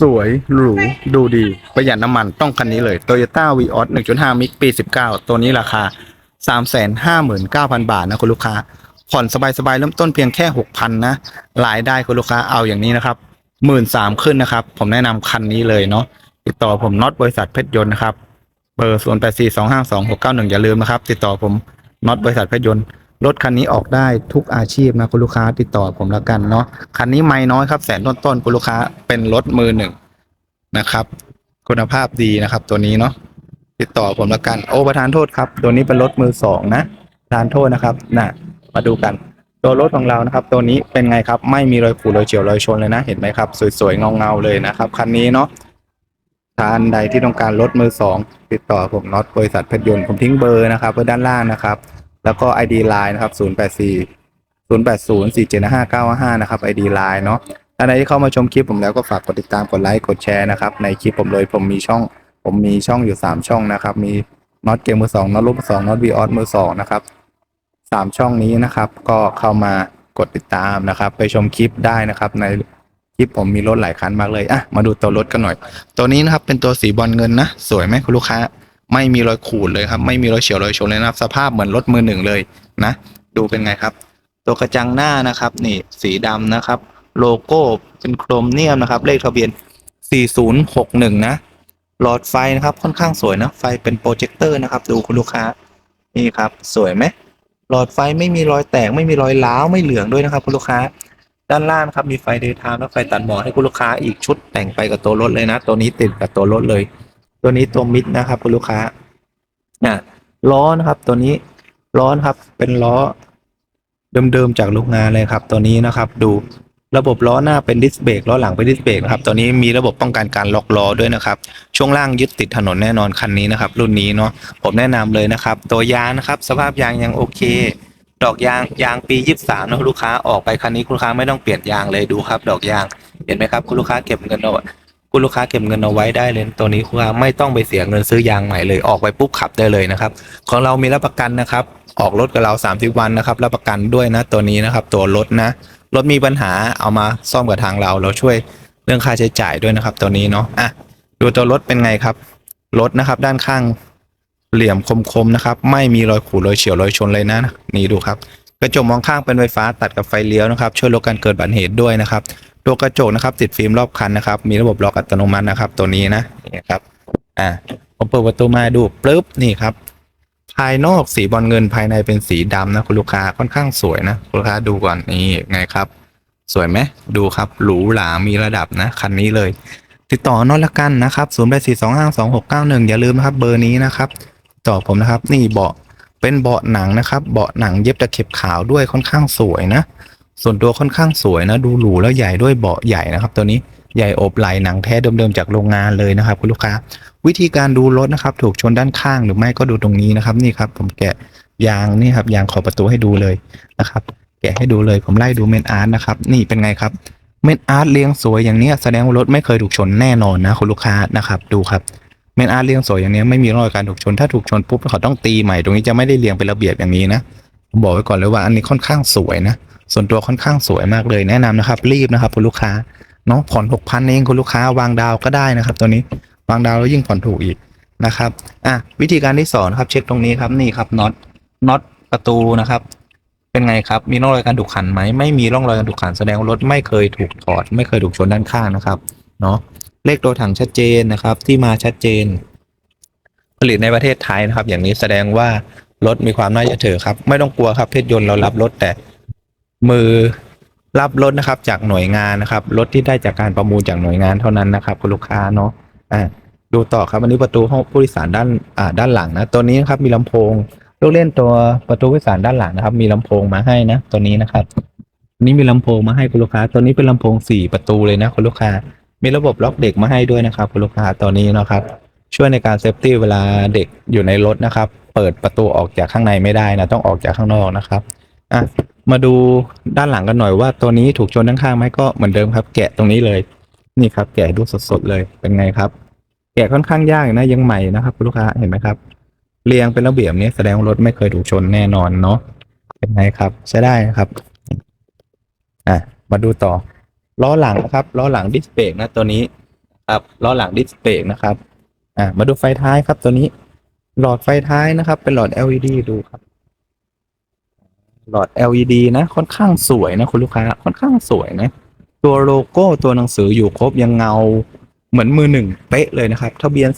สวยหรูดูดีประหยัดน้ำมันต้องคันนี้เลย Toyota v ีออส1.5 มิกปี 19 ตัวนี้ราคา 359,000 บาทนะคุณลูกค้า ผ่อนสบายๆ เริ่มต้นเพียงแค่ 6,000 นะรายได้คุณลูกค้าเอาอย่างนี้นะครับ 13,000 ขึ้นนะครับ ผมแนะนำคันนี้เลยเนาะติดต่อผมน็อตบริษัทเพชรยนต์นะครับ เบอร์ 0 8 4 2 5 2 6 9 1อย่าลืมนะครับ ติดต่อผมน็อตบริษัทเพชรยนต์ รถคันนี้ออกได้ทุกอาชีพนะคุณลูกค้าติดต่อผมแล้วกันเนาะคันนี้ไม่น้อยครับแสนต้นๆคุณลูกค้าเป็นรถมือหนึ่งนะครับ คุณภาพดีนะครับ ตัวนี้เนาะติดต่อผมแล้วกันโอ้ประธานโทษครับ ตัวนี้เป็นรถมือสองนะประธานโทษนะครับน่ะมาดูกัน ตัวรถของเรานะครับ ตัวนี้เป็นไงครับ ไม่มีรอยขูดรอยเฉียวรอยชนเลยนะ เห็นไหมครับ สวยๆเงาๆเลยนะครับคันนี้เนาะท่านใดที่ต้องการรถมือสองติดต่อผมน็อตบริษัทเพชรยนต์ผมทิ้งเบอร์นะครับไว้ด้านล่างนะครับ แล้วก็ ID Line นะครับ 084 080 475 955 นะครับ ID Line เนาะท่านใดที่เข้ามาชมคลิปผมแล้วก็ฝากกดติดตามกดไลค์กดแชร์นะครับ ในคลิปผมเลยผมมีช่อง ผมมีช่องอยู่ 3 ช่องนะครับ มีน็อตเกมมือสองน็อตรูปมือสองน็อตวีออสมือสองนะครับสามช่องนี้นะครับ ก็เข้ามากดติดตามนะครับ ไปชมคลิปได้นะครับ ในคลิปผมมีรถหลายคันมากเลยอะมาดูตัวรถกันหน่อย ตัวนี้นะครับเป็นตัวสีบอลเงินนะ สวยไหมคุณลูกค้า ไม่มีรอยขูดเลยครับ ไม่มีรอยเฉียวรอยชนเลยนะครับ สภาพเหมือนรถมือหนึ่งเลยนะ ดูเป็นไงครับ ตัวกระจังหน้านะครับ นี่สีดำนะครับ โลโก้เป็นโครมเมียมนะครับ เลขทะเบียน 4061 นะ หลอดไฟนะครับค่อนข้างสวยนะ ไฟเป็นโปรเจคเตอร์นะครับ ดูคุณลูกค้า นี่ครับ สวยไหมหลอดไฟไม่มีรอยแตก ไม่มีรอยร้าวไม่เหลืองด้วยนะครับ คุณลูกค้า ด้านล่างนะครับมีไฟเดย์ไทม์และไฟตัดหมอกให้คุณลูกค้าอีกชุดแต่งไปกับตัวรถเลยนะ ตัวนี้ติดกับตัวรถเลย ตัวนี้ตัวมิดนะครับคุณลูกค้าอะล้อนะครับ ตัวนี้ล้อนครับ เป็นล้อเดิมๆจากโรงงานเลยครับ ตัวนี้นะครับ ดูระบบล้อหน้าเป็นดิสเบรกล้อหลังเป็นดิสเบรกนะครับตัวนี้มีระบบป้องกันการล็อกล้อด้วยนะครับ ช่วงล่างยึดติดถนนแน่นอนคันนี้นะครับ รุ่นนี้เนาะผมแนะนำเลยนะครับ ตัวยางนะครับ สภาพยางยังโอเค ดอกยางยางปี23นะคุณลูกค้าออกไปคันนี้คุณลูกค้าไม่ต้องเปลี่ยนยางเลยดูครับ ดอกยางเห็นไหมครับ คุณลูกค้าเก็บเงินเอา คุณลูกค้าเก็บเงินเอาไว้ได้เลยตัวนี้คุณลูกค้าไม่ต้องไปเสียเงินซื้อยางใหม่เลยออกไปปุ๊บขับได้เลยนะครับของเรามีรับประกันนะครับออกรถกับเรา 30 วันนะครับรับประกันด้วยนะตัวนี้นะครับ ตัวรถนะรถมีปัญหาเอามาซ่อมกับทางเรา เราช่วยเรื่องค่าใช้จ่ายด้วยนะครับ ตัวนี้เนาะอะดูตัวรถเป็นไงครับรถนะครับ ด้านข้างเหลี่ยมคมๆนะครับ ไม่มีรอยขูดรอยเฉียวรอยชนเลยนะ นี่ดูครับ กระจกมองข้างเป็นไฟฟ้าตัดกับไฟเลี้ยวนะครับ ช่วยลดการเกิดอุบัติเหตุด้วยนะครับ ตัวกระจกนะครับ ติดฟิล์มรอบคันนะครับ มีระบบล็อกอัตโนมัตินะครับ ตัวนี้นะนี่ครับอ่าผมเปิดประตูมาดูปึ๊บนี่ครับ ภายนอกสีบอลเงินภายในเป็นสีดำนะคุณลูกค้าค่อนข้างสวยนะคุณลูกค้าดูก่อนนี่ไงครับ สวยไหมดูครับหรูหรามีระดับนะคันนี้เลย ติดต่อนอตละกันนะครับ0 8 4 2 5 2 6 9 1อย่าลืมนะครับเบอร์นี้นะครับต่อผมนะครับ นี่เบาะเป็นเบาะหนังนะครับ เบาะหนังเย็บตะเข็บขาวด้วยค่อนข้างสวยนะ ส่วนตัวค่อนข้างสวยนะดูหรูแล้วใหญ่ด้วยเบาะใหญ่นะครับ ตัวนี้ใหญ่อบไหลหนังแท้เดิมๆจากโรงงานเลยนะครับ คุณลูกค้า วิธีการดูรถนะครับ ถูกชนด้านข้างหรือไม่ก็ดูตรงนี้นะครับนี่ครับ ผมแกะยางนี่ครับยางขอบประตูให้ดูเลยนะครับ แกะให้ดูเลยผมไล่ดูเมนอาร์ตนะครับนี่เป็นไงครับเมนอาร์ตเรียงสวยอย่างนี้แสดงว่ารถไม่เคยถูกชนแน่นอนนะคุณลูกค้านะครับ ดูครับเมนอาร์ตเรียงสวยอย่างนี้ไม่มีร่องรอยการถูกชนถ้าถูกชนปุ๊บเขาต้องตีใหม่ตรงนี้จะไม่ได้เรียงเป็นระเบียบอย่างนี้นะผมบอกไว้ก่อนเลยว่าอันนี้ค่อนข้างสวยนะ ส่วนตัวค่อนข้างสวยมากเลยแนะนำนะครับ รีบนะครับคุณลูกค้าเนาะผ่อนหกพันเองคุณลูกค้าวางดาวก็ได้นะครับ ตัวนี้วางดาวแล้วยิ่งผ่อนถูกอีกนะครับอะวิธีการที่สองนะครับเช็คตรงนี้ครับนี่ครับน็อตน็อตประตูนะครับ เป็นไงครับมีร่องรอยการถูกขันไหมไม่มีร่องรอยการถูกขันแสดงว่ารถไม่เคยถูกถอด ไม่เคยถูกชนด้านข้างนะครับเนาะเลขตัวถังชัดเจนนะครับ ที่มาชัดเจน ผลิตในประเทศไทยนะครับ อย่างนี้แสดงว่ารถมีความน่าเชื่อถือครับ ไม่ต้องกลัวครับเพชรยนต์เรารับรถแต่ มือรับรถนะครับ จากหน่วยงานนะครับรถที่ได้จากการประมูลจากหน่วยงานเท่านั้นนะครับ คุณลูกค้าเนาะอ่าดูต่อครับอันนี้ประตูห้องผู้โดยสารด้านอ่าด้านหลังนะตัวนี้นะครับมีลำโพงลูกเล่นตัวประตูผู้โดยสารด้านหลังนะครับ มีลำโพงมาให้นะ ตัวนี้นะครับนี้มีลำโพงมาให้คุณลูกค้า ตัวนี้เป็นลำโพงสี่ประตูเลยนะคุณลูกค้า มีระบบล็อกเด็กมาให้ด้วยนะครับคุณลูกค้าตัวนี้นะครับ ช่วยในการเซฟตี้เวลาเด็กอยู่ในรถนะครับ เปิดประตูออกจากข้างในไม่ได้นะต้องออกจากข้างนอกนะครับอะ มาดูด้านหลังกันหน่อยว่าตัวนี้ถูกชนด้านข้างไหมก็เหมือนเดิมครับ แกะตรงนี้เลย นี่ครับ แกะดูสดๆเลยเป็นไงครับ แกะค่อนข้างยากนะยังใหม่นะครับคุณลูกค้าเห็นไหมครับ เรียงเป็นระเบียบนี้แสดงว่ารถไม่เคยถูกชนแน่นอนเนาะเป็นไงครับ ใช้ได้ครับอะมาดูต่อล้อหลังนะครับล้อหลังดิสเบรกนะตัวนี้ครับล้อหลังดิสเบรกนะครับอ่ามาดูไฟท้ายครับตัวนี้ หลอดไฟท้ายนะครับ เป็นหลอด LED ดูครับ หลอด LED นะ ค่อนข้างสวยนะคุณลูกค้า ค่อนข้างสวยนะ ตัวโลโก้ตัวหนังสืออยู่ครบยังเงา เหมือนมือหนึ่งเป๊ะเลยนะครับทะเบียน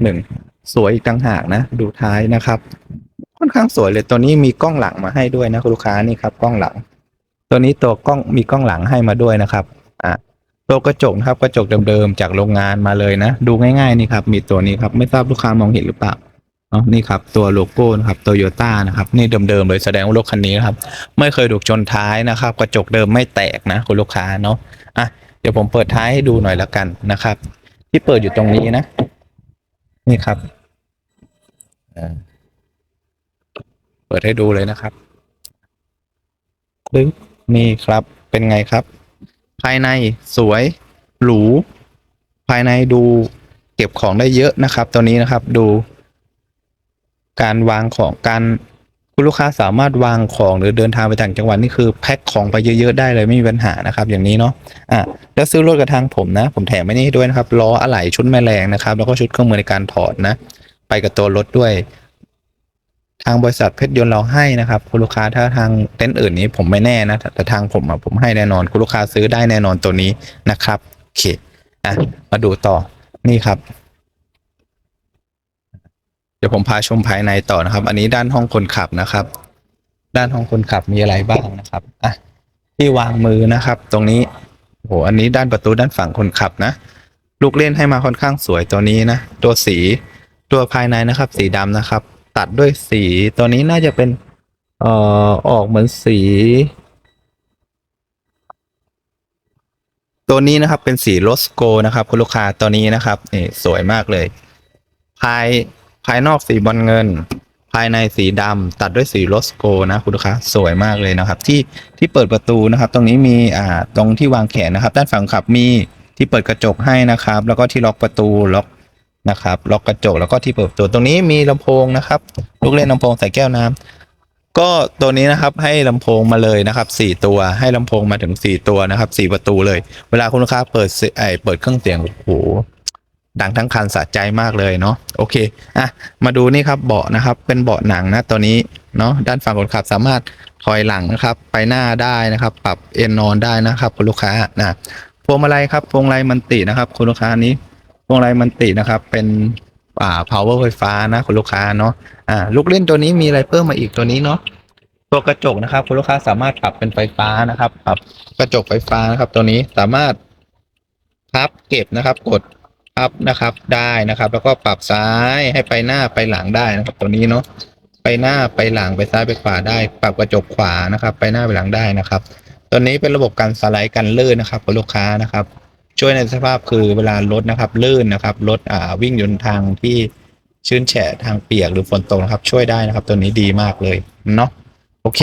4061 สวยอีกต่างหากนะ ดูท้ายนะครับ ค่อนข้างสวยเลยตัวนี้มีกล้องหลังมาให้ด้วยนะคุณลูกค้านี่ครับกล้องหลัง ตัวนี้ตัวกล้องมีกล้องหลังให้มาด้วยนะครับอะตัวกระจกนะครับกระจกเดิมๆจากโรงงานมาเลยนะ ดูง่ายๆนี่ครับมีตัวนี้ครับไม่ทราบลูกค้ามองเห็นหรือเปล่า เนาะนี่ครับตัวโลโก้นะครับโตโยต้านะครับนี่เดิมๆเลยแสดงว่ารถคันนี้นะครับไม่เคยถูกชนท้ายนะครับกระจกเดิมไม่แตกนะคุณลูกค้าเนาะอะเดี๋ยวผมเปิดท้ายให้ดูหน่อยละกันนะครับ ที่เปิดอยู่ตรงนี้นะ นี่ครับเปิดให้ดูเลยนะครับดึงนี่ครับเป็นไงครับ ภายในสวยหรูภายในดูเก็บของได้เยอะนะครับ ตัวนี้นะครับดู การวางของการคุณลูกค้าสามารถวางของหรือเดินทางไปต่างจังหวัดนี่คือแพ็คของไปเยอะๆได้เลยไม่มีปัญหานะครับ อย่างนี้เนาะอะแล้วซื้อรถกับทางผมนะ ผมแถมไม่นี่ให้ด้วยนะครับล้ออะไหล่ชุดแม่แรงนะครับ แล้วก็ชุดเครื่องมือในการถอดนะ ไปกับตัวรถด้วย ทางบริษัทเพชรยนต์เราให้นะครับ คุณลูกค้าถ้าทางเต็นท์อื่นนี้ผมไม่แน่นะแต่ทางผมอะผมให้แน่นอน คุณลูกค้าซื้อได้แน่นอนตัวนี้นะครับโอเคอะมาดูต่อนี่ครับ เดี๋ยวผมพาชมภายในต่อนะครับ อันนี้ด้านห้องคนขับนะครับ ด้านห้องคนขับมีอะไรบ้างนะครับอะที่วางมือนะครับ ตรงนี้โหอันนี้ด้านประตูด้านฝั่งคนขับนะ ลูกเล่นให้มาค่อนข้างสวยตัวนี้นะ ตัวสีตัวภายในนะครับ สีดำนะครับ ตัดด้วยสีตัวนี้น่าจะเป็นเอ่อออกเหมือนสี ตัวนี้นะครับเป็นสีโรสโกนะครับ คุณลูกค้าตัวนี้นะครับนี่สวยมากเลย ภายายนอกสีบอลเงิน ภายในสีดำตัดด้วยสีโรสโกนะคุณลูกค้าสวยมากเลยนะครับ ที่ที่เปิดประตูนะครับ ตรงนี้มีอ่าตรงที่วางแขนนะครับ ด้านฝั่งขับมีที่เปิดกระจกให้นะครับ แล้วก็ที่ล็อกประตูล็อกนะครับ ล็อกกระจกแล้วก็ที่เปิดประตูตรงนี้มีลำโพงนะครับลูกเล่นลำโพงใส่แก้วน้ำก็ตัวนี้นะครับให้ลำโพงมาเลยนะครับสี่ตัวให้ลำโพงมาถึงสี่ตัวนะครับสี่ประตูเลย เวลาคุณลูกค้าเปิดไอเปิดเครื่องเสียงโอ้โห ดังทั้งคันสะใจมากเลยเนาะโอเคอะมาดูนี่ครับเบาะนะครับเป็นเบาะหนังนะตัวนี้เนาะด้านฝั่งคนขับสามารถถอยหลังนะครับ ไปหน้าได้นะครับ ปรับเอนนอนได้นะครับคุณลูกค้านะพวงมาลัยครับพวงมาลัยมันตินะครับคุณลูกค้านี้พวงมาลัยมันตินะครับ เป็นอ่า power ไฟฟ้านะคุณลูกค้าเนาะอ่าลูกเล่นตัวนี้มีอะไรเพิ่มมาอีกตัวนี้เนาะตัวกระจกนะครับคุณลูกค้าสามารถปรับเป็นไฟฟ้านะครับปรับกระจกไฟฟ้านะครับ ตัวนี้สามารถพับเก็บนะครับ กด พับนะครับได้นะครับ แล้วก็ปรับซ้ายให้ไปหน้าไปหลังได้นะครับ ตัวนี้เนาะไปหน้าไปหลังไปซ้ายไปขวาได้ ปรับกระจกขวานะครับ ไปหน้าไปหลังได้นะครับ ตัวนี้เป็นระบบการสไลด์กันลื่นนะครับคุณลูกค้านะครับ ช่วยในสภาพคือเวลารถนะครับลื่นนะครับรถอ่าวิ่งอยู่ทางที่ชื้นแฉะทางเปียกหรือฝนตกนะครับ ช่วยได้นะครับ ตัวนี้ดีมากเลยเนาะโอเค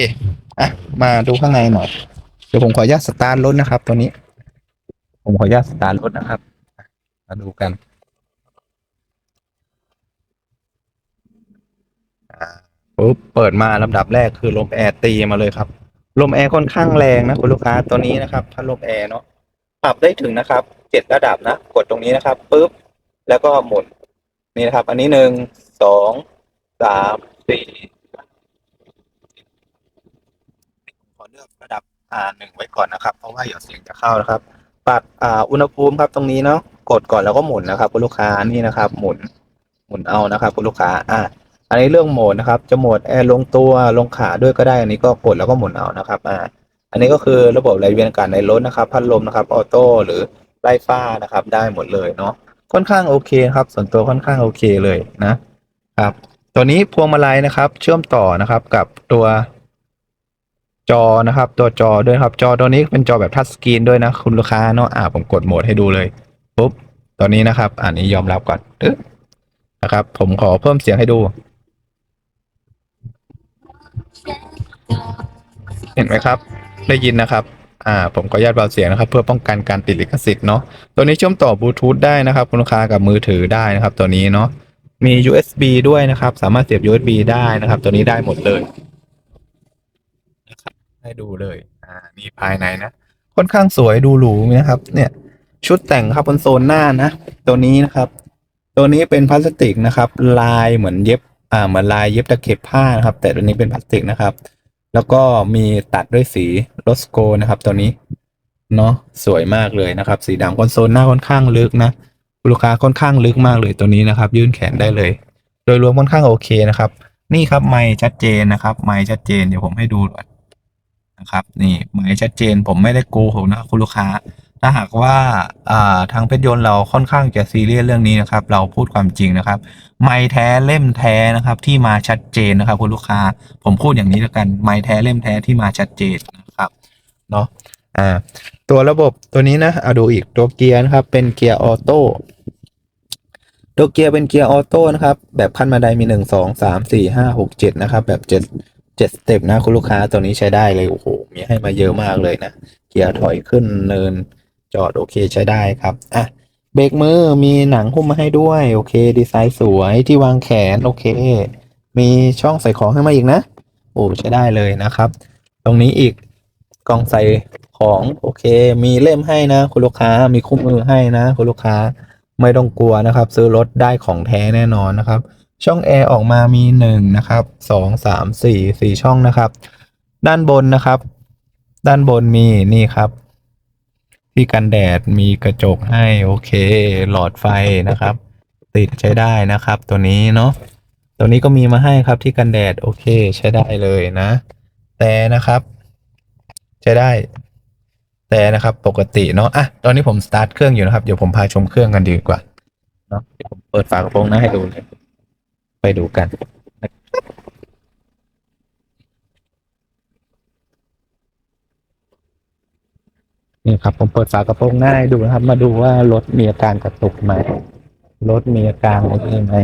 อะมาดูข้างในหน่อยเดี๋ยวผมขออนุญาตสตาร์ทรถนะครับ ตัวนี้ ผมขออนุญาตสตาร์ทรถนะครับ มาดูกันอ่าปุ๊บเปิดมาลำดับแรกคือลมแอร์ตีมาเลยครับ ลมแอร์ค่อนข้างแรงนะคุณลูกค้าตัวนี้นะครับพัดลมแอร์เนาะปรับได้ถึงนะครับเจ็ดระดับนะกดตรงนี้นะครับปุ๊บแล้วก็หมุนนี่นะครับ อันนี้หนึ่งสองสามสี่ขอเลือกระดับอ่าหนึ่งไว้ก่อนนะครับ เพราะว่าเดี๋ยวเสียงจะเข้านะครับ ปรับอ่าอุณหภูมิครับตรงนี้เนาะ กดก่อนแล้วก็หมุนนะครับคุณลูกค้านี่นะครับ หมุนหมุนเอานะครับคุณลูกค้าอ่าอันนี้เรื่องโหมดนะครับ จะโหมดแอร์ลงตัวลงขาด้วยก็ได้ อันนี้ก็กดแล้วก็หมุนเอานะครับอ่าอันนี้ก็คือระบบไหลเวียนอากาศในรถนะครับ พัดลมนะครับออโต้หรือไล่ฟ้านะครับ ได้หมดเลยเนาะค่อนข้างโอเคครับ ส่วนตัวค่อนข้างโอเคเลยนะครับ ตัวนี้พวงมาลัยนะครับ เชื่อมต่อนะครับกับตัวจอนะครับ ตัวจอด้วยครับ จอตัวนี้เป็นจอแบบทัชสกรีนด้วยนะคุณลูกค้าเนาะอ่าผมกดโหมดให้ดูเลย ปุ๊บตัวนี้นะครับ อันนี้ยอมรับก่อนนะครับ ผมขอเพิ่มเสียงให้ดู เห็นไหมครับ ได้ยินนะครับอ่าผมขออนุญาตเบาเสียงนะครับ เพื่อป้องกันการติดลิขสิทธิ์เนาะตัวนี้เชื่อมต่อบลูทูธได้นะครับ คุณลูกค้ากับมือถือได้นะครับ ตัวนี้เนาะมี USB ด้วยนะครับ สามารถเสียบ USB ได้นะครับ ตัวนี้ได้หมดเลยให้ดูเลย อ่านี่ภายในนะค่อนข้างสวยดูหรูนะครับ เนี่ย ชุดแต่งครับบนโซนหน้านะ ตัวนี้นะครับ ตัวนี้เป็นพลาสติกนะครับ ลายเหมือนเย็บอ่าเหมือนลายเย็บตะเข็บผ้านะครับ แต่ตัวนี้เป็นพลาสติกนะครับ แล้วก็มีตัดด้วยสีโรสโกนะครับ ตัวนี้เนาะสวยมากเลยนะครับ สีดำคอนโซลหน้าค่อนข้างลึกนะลูกค้าค่อนข้างลึกมากเลยตัวนี้นะครับ ยื่นแขนได้เลย โดยรวมค่อนข้างโอเคนะครับ นี่ครับไมค์ชัดเจนนะครับ ไมค์ชัดเจนเดี๋ยวผมให้ดูก่อนนะครับ นี่ไมค์ชัดเจนผมไม่ได้โกหกนะคุณลูกค้า ถ้าหากว่าทางเพชรยนต์เราค่อนข้างจะซีเรียสเรื่องนี้นะครับ เราพูดความจริงนะครับ ไม้แท้เล่มแท้นะครับที่มาชัดเจนนะครับคุณลูกค้า ผมพูดอย่างนี้แล้วกัน ไม้แท้เล่มแท้ที่มาชัดเจนนะครับเนาะอ่าตัวระบบตัวนี้นะเอาดูอีกตัวเกียร์นะครับ เป็นเกียร์ออโต้ตัวเกียร์เป็นเกียร์ออโต้นะครับ แบบขั้นบันไดมีหนึ่งสองสามสี่ห้าหกเจ็ดนะครับ แบบเจ็ดเจ็ดสเต็ปนะคุณลูกค้าตัวนี้ใช้ได้เลยโอ้โหมีให้มาเยอะมากเลยนะเกียร์ถอยขึ้นเนิน จอดโอเคใช้ได้ครับอะเบรกมือมีหนังหุ้มมาให้ด้วย โอเค ดีไซน์สวยที่วางแขน โอเค มีช่องใส่ของให้มาอีกนะ โอ้ใช้ได้เลยนะครับ ตรงนี้อีกกล่องใส่ของโอเค มีเล่มให้นะ คุณลูกค้ามีคู่มือให้นะ คุณลูกค้าไม่ต้องกลัวนะครับ ซื้อรถได้ของแท้แน่นอนนะครับ ช่องแอร์ออกมามีหนึ่งนะครับสองสามสี่สี่ช่องนะครับ ด้านบนนะครับ ด้านบนมีนี่ครับ ที่กันแดดมีกระจกให้โอเค หลอดไฟนะครับ ติดใช้ได้นะครับ ตัวนี้เนาะตัวนี้ก็มีมาให้ครับที่กันแดดโอเคใช้ได้เลยนะ แต่นะครับ ใช้ได้ แต่นะครับปกติเนาะอะตอนนี้ผมสตาร์ทเครื่องอยู่นะครับเดี๋ยวผมพาชมเครื่องกันดีกว่าเนาะเดี๋ยวผมเปิดฝากระโปรงหนะให้ดูเลยไปดูกัน นี่ครับผมเปิดฝากระโปรงหน้าให้ดูนะครับ มาดูว่ารถมีอาการกระตุกไหมรถมีอาการอะไรไหม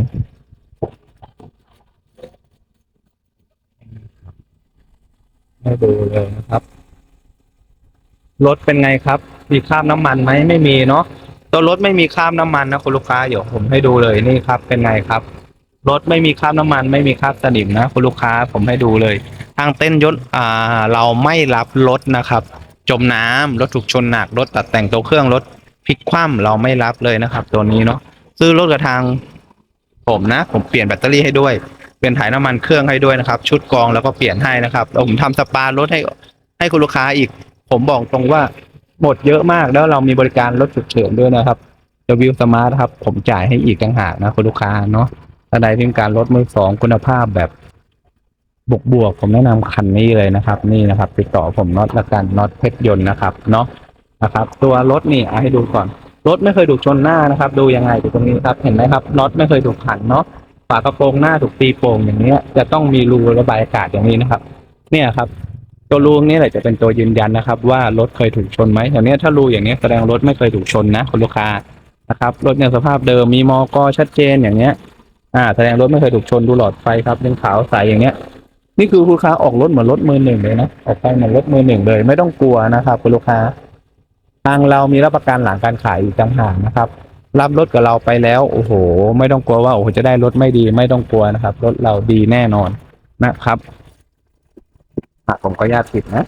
ให้ดูเลยนะครับรถเป็นไงครับ มีคราบน้ำมันไหมไม่มีเนาะตัวรถไม่มีคราบน้ำมันนะคุณลูกค้าเดี๋ยวผมให้ดูเลยนี่ครับ เป็นไงครับรถไม่มีคราบน้ำมัน ไม่มีคราบสนิมนะคุณลูกค้าผมให้ดูเลย ทางเต้นยศอ่า เราไม่รับรถนะครับ จมน้ำรถถูกชนหนักรถตัดแต่งตัวเครื่องรถพลิกคว่ำเราไม่รับเลยนะครับ ตัวนี้เนาะซื้อรถกับทาง ผมนะ ผมเปลี่ยนแบตเตอรี่ให้ด้วย เปลี่ยนถ่ายน้ำมันเครื่องให้ด้วยนะครับ ชุดกรองแล้วก็เปลี่ยนให้นะครับแล้วผมทำสปารถให้ให้คุณลูกค้าอีก ผมบอกตรงว่าหมดเยอะมากแล้วเรามีบริการรถฉุกเฉินด้วยนะครับ W Smart ครับ ผมจ่ายให้อีกต่างหากนะคุณลูกค้าเนาะถ้าใดที่ต้องการรถมือสองคุณภาพแบบ บวกบวกผมแนะนำคันนี้เลยนะครับ นี่นะครับ ติดต่อผมน็อตละกันน็อตเพชรยนต์นะครับเนาะนะครับ ตัวรถนี่เอาให้ดูก่อนรถไม่เคยถูกชนหน้านะครับ ดูยังไงดูตรงนี้ครับ เห็นไหมครับน็อตไม่เคยถูกขันเนาะฝากระโปรงหน้าถูกตีโป่งอย่างเนี้ย จะต้องมีรูระบายอากาศอย่างนี้นะครับ เนี่ยครับ ตัวรูนี้แหละจะเป็นตัวยืนยันนะครับ ว่ารถเคยถูกชนไหมอย่างเนี้ยถ้ารูอย่างเนี้ยแสดงรถไม่เคยถูกชนนะคุณลูกค้านะครับรถในสภาพเดิมมีมอกอชัดเจนอย่างเนี้ย อ่า แสดงรถไม่เคยถูกชนดูหลอดไฟครับเป็นขาวใสอย่างเนี้ย นี่คือคุณลูกค้าออกรถเหมือนรถมือหนึ่งเลยนะออกไปเหมือนรถมือหนึ่งเลย ไม่ต้องกลัวนะครับคุณลูกค้า ทางเรามีรับประกันหลังการขายอีกต่างหากนะครับ รับรถกับเราไปแล้วโอ้โห ไม่ต้องกลัวว่าโอ้โหจะได้รถไม่ดี ไม่ต้องกลัวนะครับ รถเราดีแน่นอนนะครับอะผมก็ญาติผิดนะ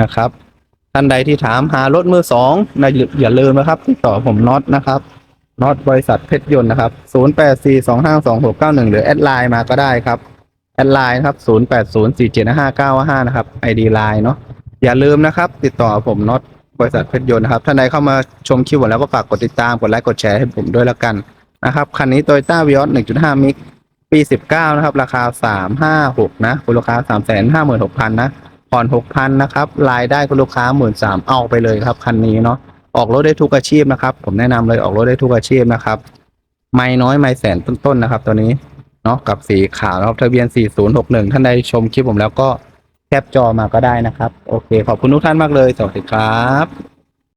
นะครับท่านใดที่ถามหารถมือสองนะอย่าอย่าลืมนะครับติดต่อผมน็อตนะครับ น็อตบริษัทเพชรยนต์นะครับศูนย์แปดสี่สองห้าสองหกเก้าหนึ่งหรือแอดไลน์มาก็ได้ครับ แอดไลน์นะครับศูนย์แปดศูนะครับไอดีไลน์เนาะ อย่าลืมนะครับ ติดต่อผมน็อตบริษัทเพชรยนต์นะครับ ท่านใดเข้ามาชมคลิปผมแล้วก็ฝากกดติดตาม กดไลค์ กดแชร์ให้ผมด้วยละกันนะครับ คันนี้ Toyota Vios 1.5 มิก ปี 19 นะครับ ราคา 356 นะคุณลูกค้า 356,000 นะผ่อน6,000 นะครับ รายได้คุณลูกค้า 13,000เอาไปเลยครับ คันนี้เนาะ ออกรถได้ทุกอาชีพนะครับ ผมแนะนำเลยออกรถได้ทุกอาชีพนะครับ ไม่น้อยไม่แสนต้นๆนะครับ ตัวนี้เนาะกับสีขาวนะครับทะเบียน 4061 ท่านใดชมคลิปผมแล้วก็แคปจอมาก็ได้นะครับ โอเค ขอบคุณทุกท่านมากเลย สวัสดีครับ